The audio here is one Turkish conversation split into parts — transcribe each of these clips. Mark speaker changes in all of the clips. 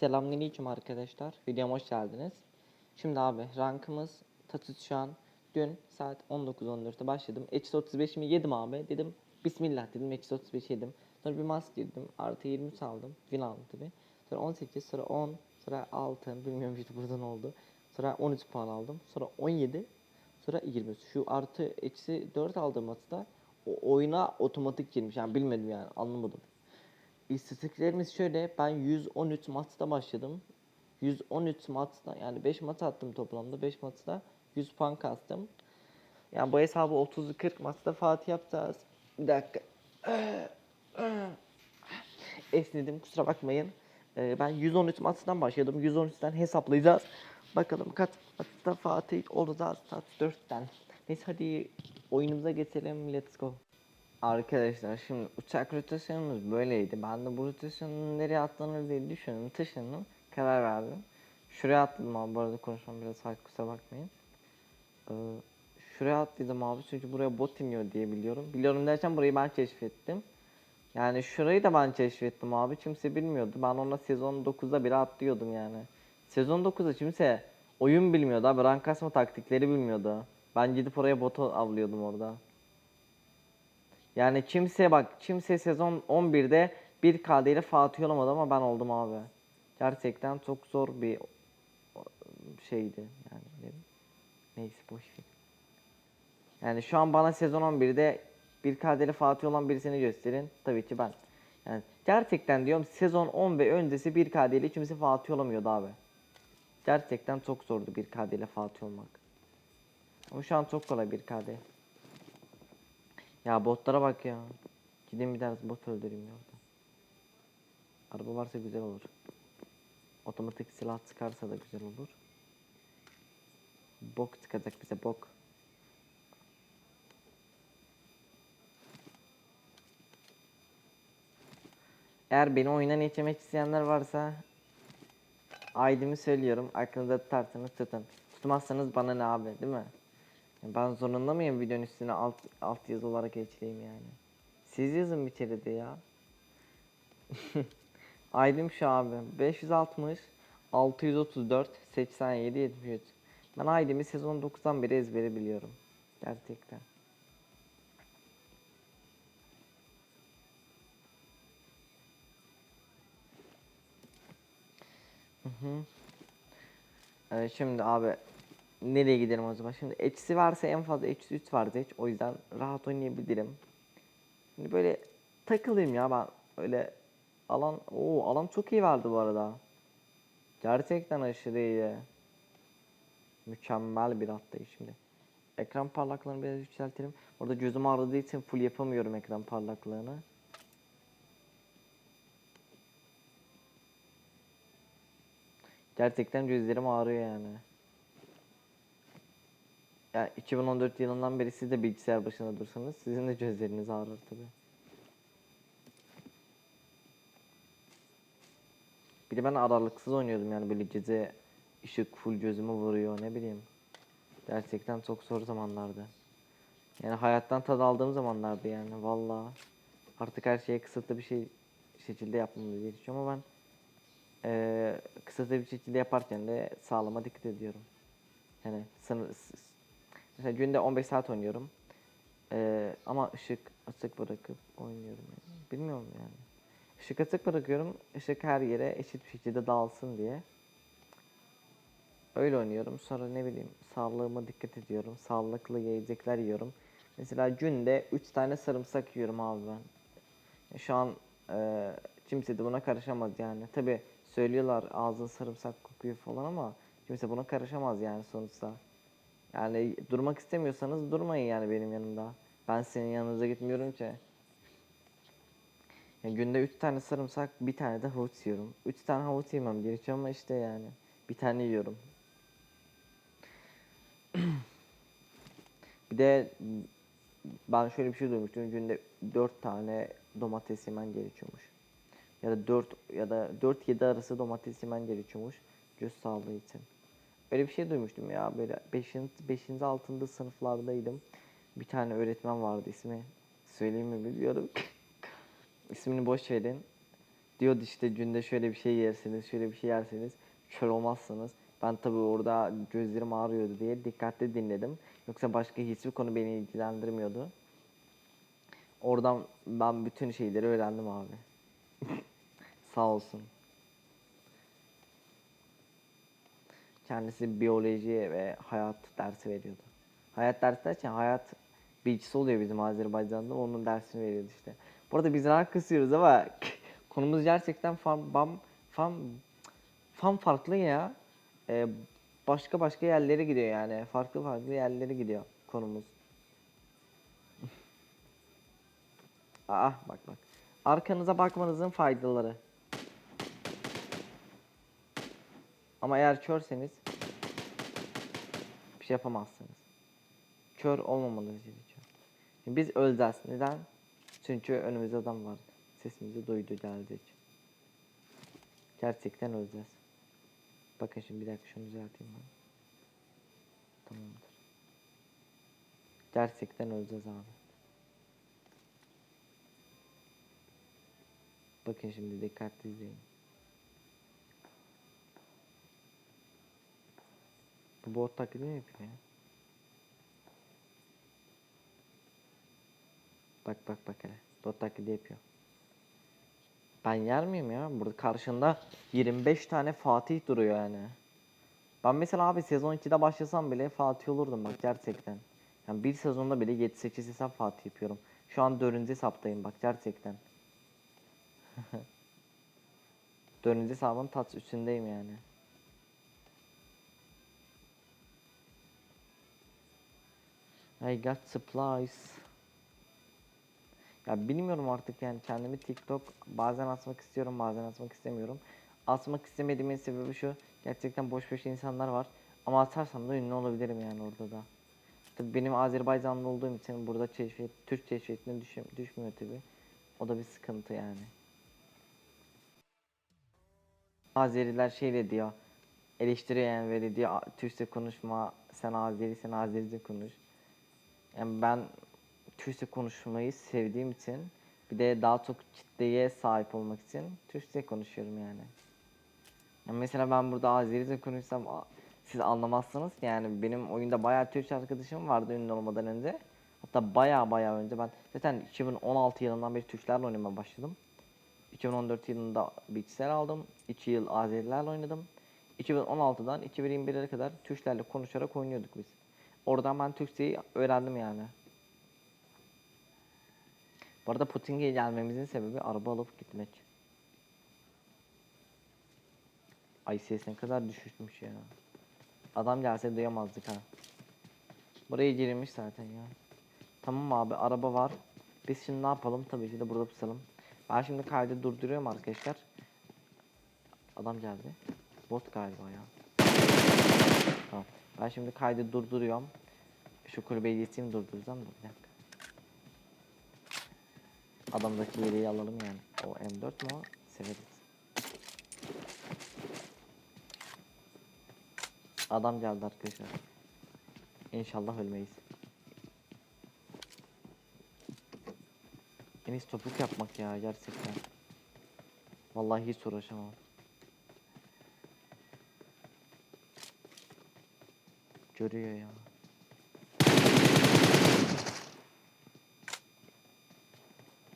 Speaker 1: Selamünaleyküm arkadaşlar. Videoma hoş geldiniz. Şimdi abi rankımız Tatus şu an dün saat 19.14'te başladım. Eksi 35'imi yedim abi. Dedim Bismillah dedim eksi 35 yedim. Sonra bir mask girdim. Artı 20 aldım. Win aldım tabi. Sonra 18 sonra 10 sonra 6 bilmiyorum işte burada ne oldu. Sonra 13 puan aldım. Sonra 17 sonra 20. Şu artı eksi 4 aldığım maçta o oyuna otomatik girmiş. Yani bilmedim yani anlamadım. İstatistiklerimiz şöyle. Ben 113 maçta başladım. 113 maçta yani 5 maç attım toplamda. 5 maçta 100 puan kastım. Yani bu hesabı 30-40 maçta Fatih yapacağız. Bir dakika. Esnedim kusura bakmayın. Ee, ben 113 maçtan başladım. 113'ten hesaplayacağız. Bakalım kaç maçta Fatih olacağız. Saat 4'ten. Neyse hadi oyunumuza geçelim. Let's go. Arkadaşlar şimdi uçak rotasyonumuz böyleydi. Ben de bu rotasyonun nereye atlanır diye düşündüm. Taşındım. Karar verdim. Şuraya atladım abi. Bu arada konuşmam biraz farklı kusura bakmayın. Ee, şuraya atladım abi çünkü buraya bot iniyor diye biliyorum. Biliyorum derken burayı ben keşfettim. Yani şurayı da ben keşfettim abi. Kimse bilmiyordu. Ben ona sezon 9'da bile atlıyordum yani. Sezon 9'da kimse oyun bilmiyordu abi. Rank kasma taktikleri bilmiyordu. Ben gidip oraya botu avlıyordum orada. Yani kimse bak kimse sezon 11'de bir KD ile Fatih olamadı ama ben oldum abi. Gerçekten çok zor bir şeydi yani. ne- Neyse boş ver. Yani şu an bana sezon 11'de bir KD ile Fatih olan birisini gösterin. Tabii ki ben. Yani gerçekten diyorum sezon 10 ve öncesi bir KD ile kimse Fatih olamıyordu abi. Gerçekten çok zordu bir KD ile Fatih olmak. Ama şu an çok kolay bir KD. Ya botlara bak ya. Gideyim bir tane bot öldüreyim ya orada. Araba varsa güzel olur. Otomatik silah çıkarsa da güzel olur. Bok çıkacak bize bok. Eğer beni oyundan geçirmek isteyenler varsa ID'mi söylüyorum. Aklınızda tutarsanız tutun. Tutmazsanız bana ne abi değil mi? Ben zorunda mıyım videonun üstüne alt, alt yazı olarak geçireyim yani? Siz yazın bir kere de ya. Aydım şu abi. 560 634 87 73. Ben Aydem'i sezon 9'dan beri ezbere biliyorum. Gerçekten. Hı hı. Ee, şimdi abi nereye gidelim zaman? Şimdi eksi varsa en fazla eksi 3 vardı hiç. O yüzden rahat oynayabilirim. Şimdi böyle takılayım ya ben öyle alan o alan çok iyi verdi bu arada. Gerçekten aşırı iyi. Mükemmel bir atlayış şimdi. Ekran parlaklığını biraz yükseltelim. Orada gözüm ağrıdığı için full yapamıyorum ekran parlaklığını. Gerçekten gözlerim ağrıyor yani. Ya 2014 yılından beri siz de bilgisayar başında dursanız sizin de gözleriniz ağrır tabi. Bir de ben aralıksız oynuyordum yani böyle gece ışık full gözüme vuruyor ne bileyim. Gerçekten çok zor zamanlardı. Yani hayattan tad aldığım zamanlardı yani valla. Artık her şeye kısıtlı bir şey şekilde yapmamı gerekiyor ama ben eee kısıtlı bir şekilde yaparken de sağlama dikkat ediyorum. Yani sınır, mesela günde 15 saat oynuyorum. Eee, ama ışık açık bırakıp oynuyorum yani. Bilmiyorum yani. Işık açık bırakıyorum. Işık her yere eşit bir şekilde dağılsın diye. Öyle oynuyorum. Sonra ne bileyim sağlığıma dikkat ediyorum. Sağlıklı yiyecekler yiyorum. Mesela günde 3 tane sarımsak yiyorum abi ben. E, Şu an eee kimse de buna karışamaz yani. Tabi söylüyorlar ağzın sarımsak kokuyor falan ama kimse buna karışamaz yani sonuçta. Yani durmak istemiyorsanız durmayın yani benim yanımda. Ben senin yanınıza gitmiyorum ki. Ya günde 3 tane sarımsak, bir tane de havuç yiyorum. 3 tane havuç yemem gerekiyor ama işte yani. Bir tane yiyorum. Bir de ben şöyle bir şey duymuştum. Günde 4 tane domates yemen gerekiyormuş. Ya da 4 ya da 4-7 arası domates yemen gerekiyormuş göz sağlığı için. Öyle bir şey duymuştum ya böyle 5. 5. 6. sınıflardaydım. Bir tane öğretmen vardı ismi söyleyeyim mi bilmiyorum. İsmini boş verin. diyordu işte günde şöyle bir şey yersiniz, şöyle bir şey yerseniz kör olmazsınız. Ben tabii orada gözlerim ağrıyordu diye dikkatli dinledim. Yoksa başka hiçbir konu beni ilgilendirmiyordu. Oradan ben bütün şeyleri öğrendim abi. Sağ olsun. Kendisi biyoloji ve hayat dersi veriyordu. Hayat dersi derken hayat bilgisi oluyor bizim Azerbaycan'da. Onun dersini veriyordu işte. Bu arada biz rank kısıyoruz ama konumuz gerçekten fan, bam, fan, fan farklı ya. Ee, başka başka yerlere gidiyor yani. Farklı farklı yerlere gidiyor konumuz. Aa bak bak. Arkanıza bakmanızın faydaları. Ama eğer körseniz bir şey yapamazsınız. Kör olmamanız gerekiyor. Şimdi biz öleceğiz. Neden? Çünkü önümüzde adam var. Sesimizi duydu geldik. Gerçekten öleceğiz. Bakın şimdi bir dakika şunu düzelteyim ben. Tamamdır. Gerçekten öleceğiz abi. Bakın şimdi dikkatli izleyin. Bu bot taklidi mi yapıyor ya? Bak bak bak hele. Bot taklidi yapıyor. Ben yer miyim ya? Burada karşında 25 tane Fatih duruyor yani. Ben mesela abi sezon 2'de başlasam bile Fatih olurdum bak gerçekten. Yani bir sezonda bile 7-8 hesap Fatih yapıyorum. Şu an 4. hesaptayım bak gerçekten. 4. hesabın tat üstündeyim yani. I got supplies. Ya bilmiyorum artık yani kendimi TikTok bazen atmak istiyorum bazen atmak istemiyorum. Atmak istemediğimin sebebi şu. Gerçekten boş boş insanlar var. Ama atarsam da ünlü olabilirim yani orada da. Tabii benim Azerbaycanlı olduğum için burada keşfet, Türk keşfetine düşüm, düşmüyor tabi. O da bir sıkıntı yani. Azeriler şeyle diyor. Eleştiriyor yani böyle diyor "A- Türkçe konuşma sen Azeri sen Azerice konuş. Yani ben Türkçe konuşmayı sevdiğim için bir de daha çok kitleye sahip olmak için Türkçe konuşuyorum yani. Yani mesela ben burada Azerice konuşsam siz anlamazsınız yani benim oyunda bayağı Türkçe arkadaşım vardı ünlü olmadan önce. Hatta bayağı bayağı önce ben zaten 2016 yılından beri Türklerle oynamaya başladım. 2014 yılında bilgisayar aldım. 2 yıl Azerilerle oynadım. 2016'dan 2021'e kadar Türklerle konuşarak oynuyorduk biz. Oradan ben Türkçeyi öğrendim yani. Bu arada Putin'e gelmemizin sebebi araba alıp gitmek. Ses ne kadar düşüşmüş ya. Adam gelse duyamazdık ha. Buraya girilmiş zaten ya. Tamam abi araba var. Biz şimdi ne yapalım? Tabii ki de burada pusalım. Ben şimdi kaydı durduruyorum arkadaşlar. Adam geldi. Bot galiba ya. Tamam. Ben şimdi kaydı durduruyorum. Şu kulübeyi geçeyim durduracağım da bir dakika. Adamdaki yeleği alalım yani. O M4 mu o? Severiz. Adam geldi arkadaşlar. İnşallah ölmeyiz. En iyisi topuk yapmak ya gerçekten. Vallahi hiç uğraşamam. Görüyor ya.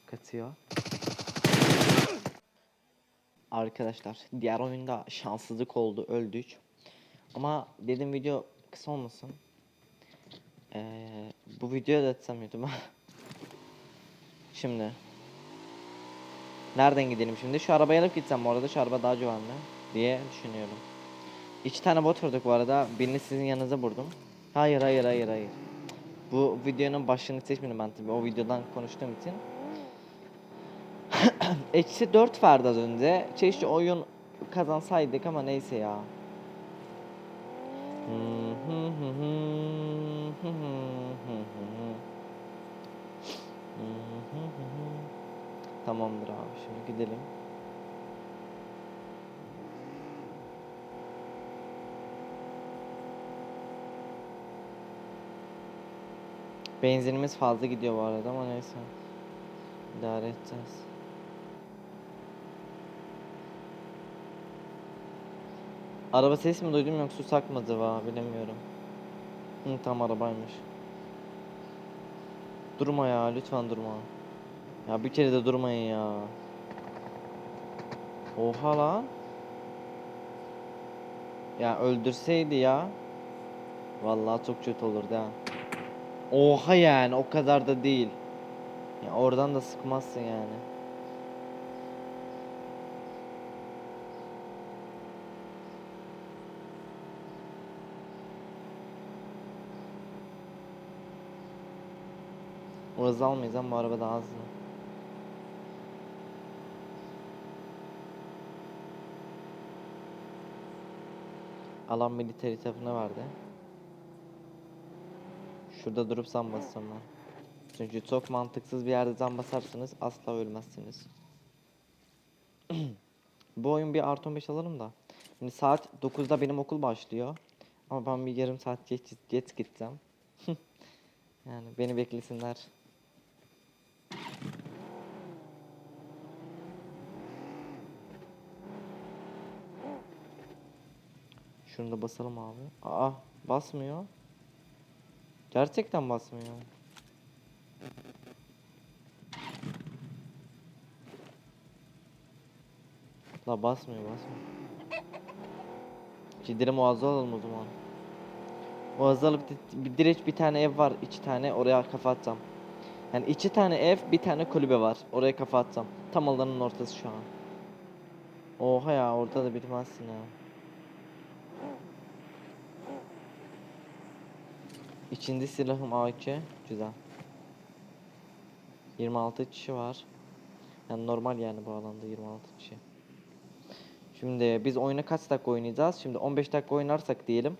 Speaker 1: Kaçıyor. Arkadaşlar diğer oyunda şanssızlık oldu öldük. Ama dedim video kısa olmasın. Ee, bu videoya da atsam YouTube'a. Şimdi. Nereden gidelim şimdi? Şu arabayı alıp gitsem bu arada şu araba daha güvenli diye düşünüyorum. İki tane bot vurduk bu arada. Birini sizin yanınıza vurdum. Hayır hayır hayır hayır. Bu videonun başlığını seçmedim ben tabii o videodan konuştuğum için. Eksi 4 verdi az önce. Keşke oyun kazansaydık ama neyse ya. Tamamdır abi şimdi gidelim. Benzinimiz fazla gidiyor bu arada ama neyse. İdare edeceğiz. Araba sesi mi duydum yoksa sakmadı va bilemiyorum. Hı, tam arabaymış. Durma ya lütfen durma. Ya bir kere de durmayın ya. Oha lan. Ya öldürseydi ya. Vallahi çok kötü olurdu ha. Oha yani o kadar da değil. Ya oradan da sıkmazsın yani. O hızı almayız ama bu araba daha hızlı. Alan military tarafına verdi. Şurada durup ben. Çünkü çok mantıksız bir yerde zam basarsanız asla ölmezsiniz. Bu oyun bir artı 15 alalım da. Şimdi saat 9'da benim okul başlıyor. Ama ben bir yarım saat geç, geç gideceğim. yani beni beklesinler. Şunu da basalım abi. Aa basmıyor. Gerçekten basmıyor. La basmıyor basmıyor. Ciddi muazzam alalım o zaman. Muazzam alıp di- bir- direkt bir tane ev var iki tane oraya kafa atacağım. Yani iki tane ev bir tane kulübe var oraya kafa atacağım. Tam alanın ortası şu an. Oha ya orada da bitmezsin ya. İçinde silahım AK. Güzel. 26 kişi var. Yani normal yani bu alanda 26 kişi. Şimdi biz oyuna kaç dakika oynayacağız? Şimdi 15 dakika oynarsak diyelim.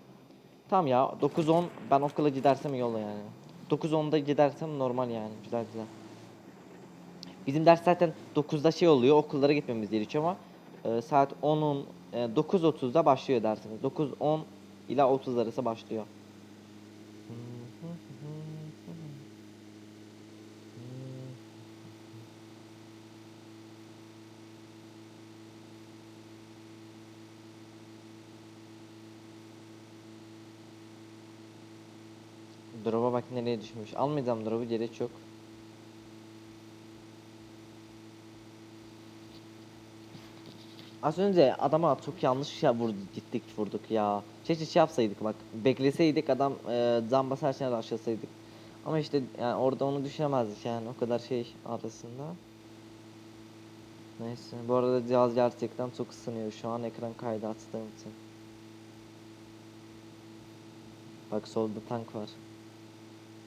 Speaker 1: Tamam ya 9-10 ben okula gidersem olur yani. 9-10'da gidersem normal yani güzel güzel. Bizim ders zaten 9'da şey oluyor okullara gitmemiz gerekiyor ama e, saat 10'un e, 9.30'da başlıyor dersimiz. 9-10 ila 30 arası başlıyor. Düşmüş. Almayacağım drop'u gerek yok. Az önce adama çok yanlış ya vurdu, gittik vurduk ya. Keşke şey yapsaydık bak. Bekleseydik adam e, zam basarken başlasaydık. Ama işte yani orada onu düşünemezdik yani o kadar şey arasında. Neyse bu arada cihaz gerçekten çok ısınıyor şu an ekran kaydı açtığım için. Bak solda tank var.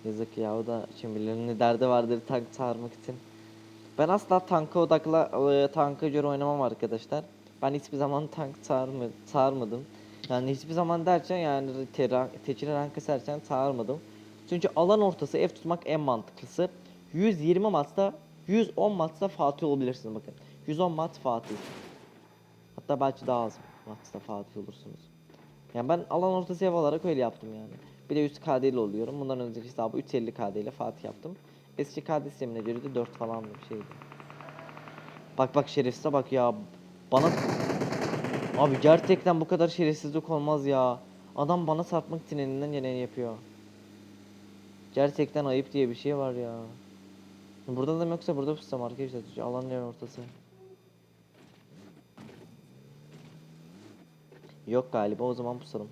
Speaker 1: Yazık ya o da kim bilir ne derdi vardır tank çağırmak için. Ben asla tanka odakla e, tanka göre oynamam arkadaşlar. Ben hiçbir zaman tank çağırma, çağırmadım. Yani hiçbir zaman derken yani tera, tekrar rank keserken çağırmadım. Çünkü alan ortası ev tutmak en mantıklısı. 120 maçta 110 maçta Fatih olabilirsiniz bakın. 110 maç Fatih. Hatta belki daha az maçta Fatih olursunuz. Yani ben alan ortası ev olarak öyle yaptım yani. Bir de 100 KD ile oluyorum. Bundan önceki hesabı 350 KD ile Fatih yaptım. Eski KD sistemine göre de 4 falan bir şeydi. Bak bak şerefsize bak ya. Bana... Abi gerçekten bu kadar şerefsizlik olmaz ya. Adam bana sarkmak için elinden geleni yapıyor. Gerçekten ayıp diye bir şey var ya. Burada da yoksa burada pussam arkadaşlar. Alanın en ortası. Yok galiba o zaman pusalım.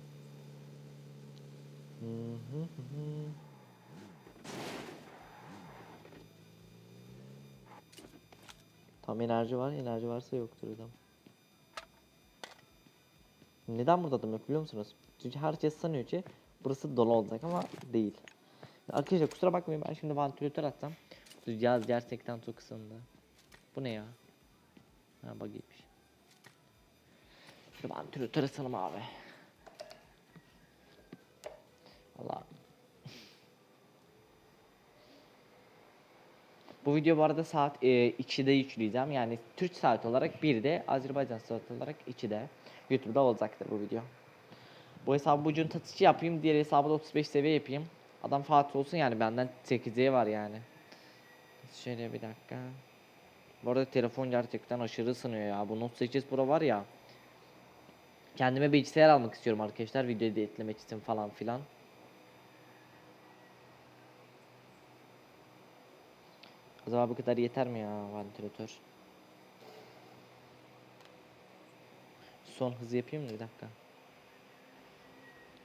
Speaker 1: Tam enerji var. Enerji varsa yoktur adam. Neden burada adam yok biliyor musunuz? Çünkü herkes sanıyor ki burası dolu olacak ama değil. Arkadaşlar kusura bakmayın ben şimdi vantilatör atacağım. Cihaz gerçekten çok ısındı. Bu ne ya? Ha bagiymiş. Şimdi vantilatör atalım abi. Allah. Bu video bu arada saat e, 2'de yükleyeceğim. Yani Türk saat olarak 1'de, Azerbaycan saat olarak 2'de. YouTube'da olacaktır bu video. Bu hesabı bugün tatıcı yapayım. Diğer hesabı da 35 seviye yapayım. Adam Fatih olsun yani benden 8'e var yani. Şöyle bir dakika. Bu arada telefon gerçekten aşırı ısınıyor ya. Bu Note 8 Pro var ya. Kendime bilgisayar almak istiyorum arkadaşlar video editlemek için falan filan. Acaba bu kadar yeter mi ya vantilatör? Son hızı yapayım mı bir dakika?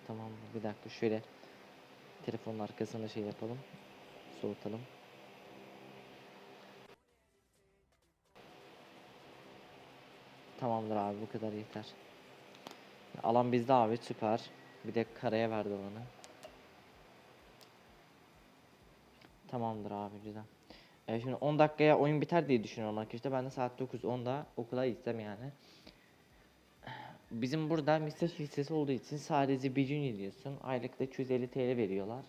Speaker 1: Tamam bir dakika şöyle telefonun arkasına şey yapalım. Soğutalım. Tamamdır abi bu kadar yeter. Alan bizde abi süper. Bir de karaya verdi alanı. Tamamdır abi güzel. E şimdi 10 dakikaya oyun biter diye düşünüyorum arkadaşlar. Ben de saat 9-10'da okula gitsem yani. Bizim burada mesaj listesi olduğu için sadece bir gün gidiyorsun. Aylıkta 250 TL veriyorlar.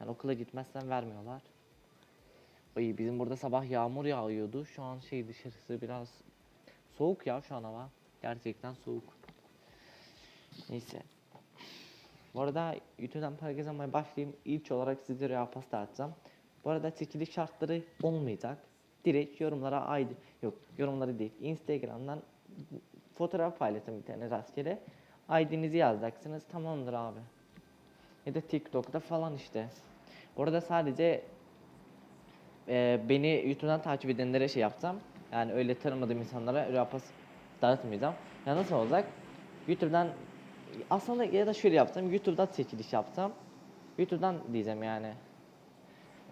Speaker 1: Yani okula gitmezsen vermiyorlar. Ay bizim burada sabah yağmur yağıyordu. Şu an şey dışarısı biraz soğuk ya şu an hava. Gerçekten soğuk. Neyse. Bu arada YouTube'dan para kazanmaya başlayayım. İlk olarak size Real Pasta atacağım. Bu arada çekiliş şartları olmayacak. Direkt yorumlara aydı. Yok yorumları değil. Instagram'dan fotoğraf paylaşın bir tane rastgele. ID'nizi yazacaksınız. Tamamdır abi. Ya da TikTok'ta falan işte. Orada sadece e, beni YouTube'dan takip edenlere şey yapacağım. Yani öyle tanımadığım insanlara Real dağıtmayacağım. Ya nasıl olacak? YouTube'dan aslında ya da şöyle yapsam YouTube'dan çekiliş yapsam YouTube'dan diyeceğim yani.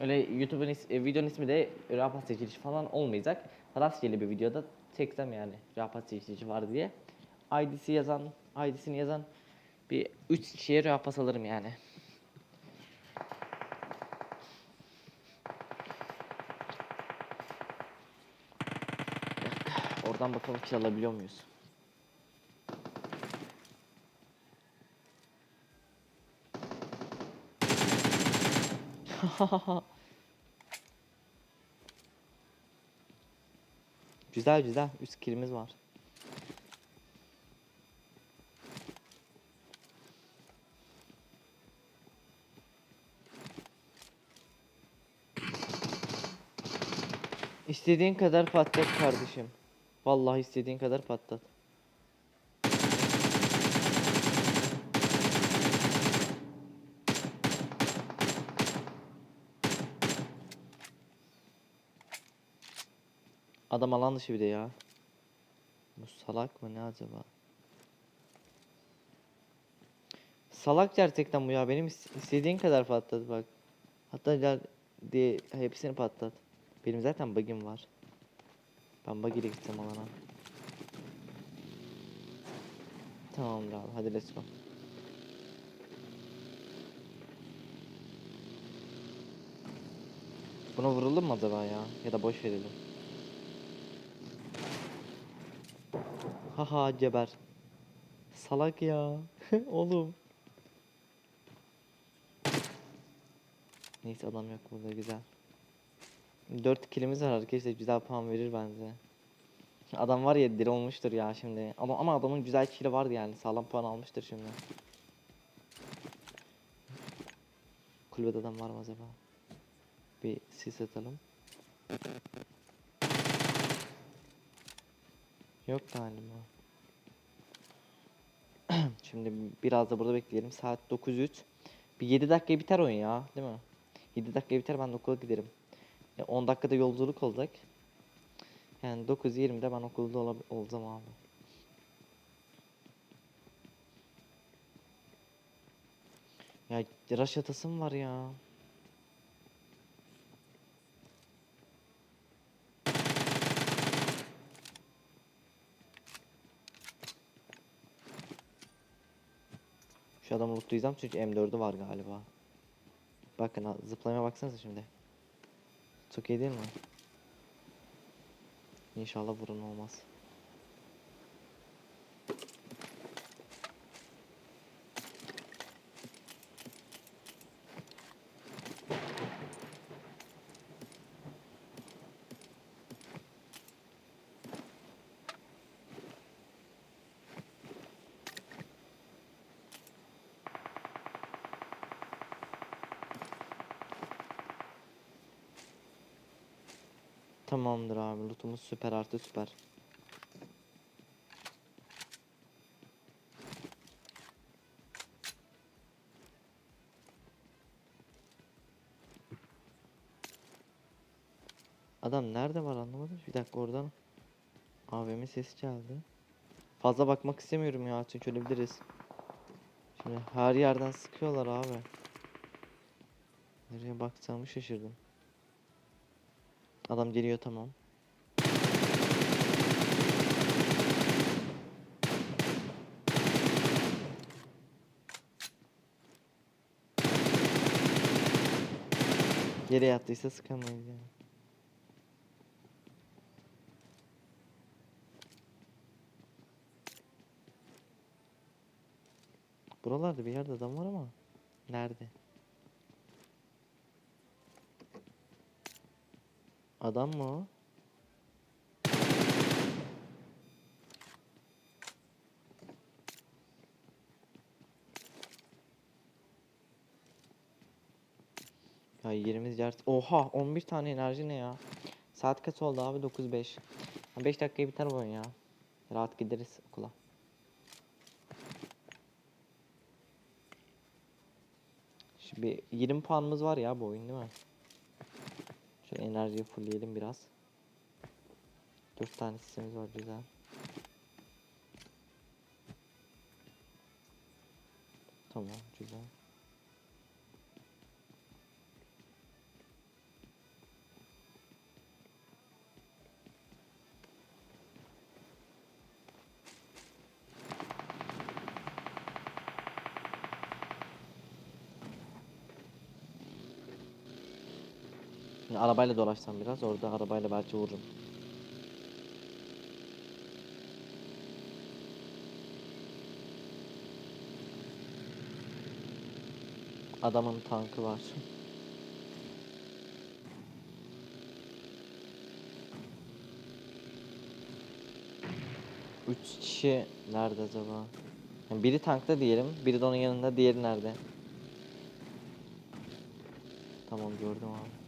Speaker 1: Öyle YouTube'un is- e, videonun ismi de Rapat çekilişi falan olmayacak. Rastgele bir videoda çeksem yani Rapat çekilişi var diye. ID'si yazan, ID'sini yazan bir 3 kişiye Rapat alırım yani. Oradan bakalım kill alabiliyor muyuz? güzel güzel. Üst killimiz var. İstediğin kadar patlat kardeşim. Vallahi istediğin kadar patlat. Adam alan dışı bir de ya. Bu salak mı ne acaba? Salak gerçekten bu ya. Benim is- istediğin kadar patlat bak. Hatta diye hepsini patlat. Benim zaten bug'im var. Ben bug ile gideceğim alana. Tamamdır abi hadi let's go. Buna vuralım mı acaba ya? Ya da boş verelim. Haha geber. Salak ya. Oğlum. Neyse adam yok burada güzel. 4 kilimiz var arkadaşlar güzel puan verir bence. Adam var ya diri olmuştur ya şimdi. Ama, ama adamın güzel kili vardı yani sağlam puan almıştır şimdi. Kulübede adam var mı acaba? Bir sis atalım. Yok galiba. Şimdi biraz da burada bekleyelim. Saat 9.03. Bir 7 dakikaya biter oyun ya, değil mi? 7 dakikaya biter ben okula giderim. Ya 10 dakikada yolculuk olacak. Yani 9.20'de ben okulda olab- olacağım abi. Ya rush atasım var ya. Şu adamı lootlayacağım çünkü M4'ü var galiba. Bakın zıplamaya baksanıza şimdi. Çok iyi değil mi? İnşallah vurun olmaz. Tamamdır abi lootumuz süper artı süper. Adam nerede var anlamadım. Bir dakika oradan AVM sesi geldi. Fazla bakmak istemiyorum ya çünkü ölebiliriz. Şimdi her yerden sıkıyorlar abi. Nereye bakacağımı şaşırdım. Adam geliyor tamam. Yere yattıysa sıkamayız yani. Buralarda bir yerde adam var ama nerede? Adam mı o? Ya yerimiz yer. Oha 11 tane enerji ne ya? Saat kaç oldu abi? 9.05. 5 dakikaya biter bu oyun ya. Rahat gideriz okula. Şimdi bir 20 puanımız var ya bu oyun değil mi? Şöyle enerjiyi fullleyelim biraz. 4 tane sistemimiz var güzel. Tamam güzel. Arabayla dolaşsam biraz orada arabayla belki vururum. Adamın tankı var. Üç kişi nerede acaba? Yani biri tankta diyelim, biri de onun yanında, diğeri nerede? Tamam gördüm abi.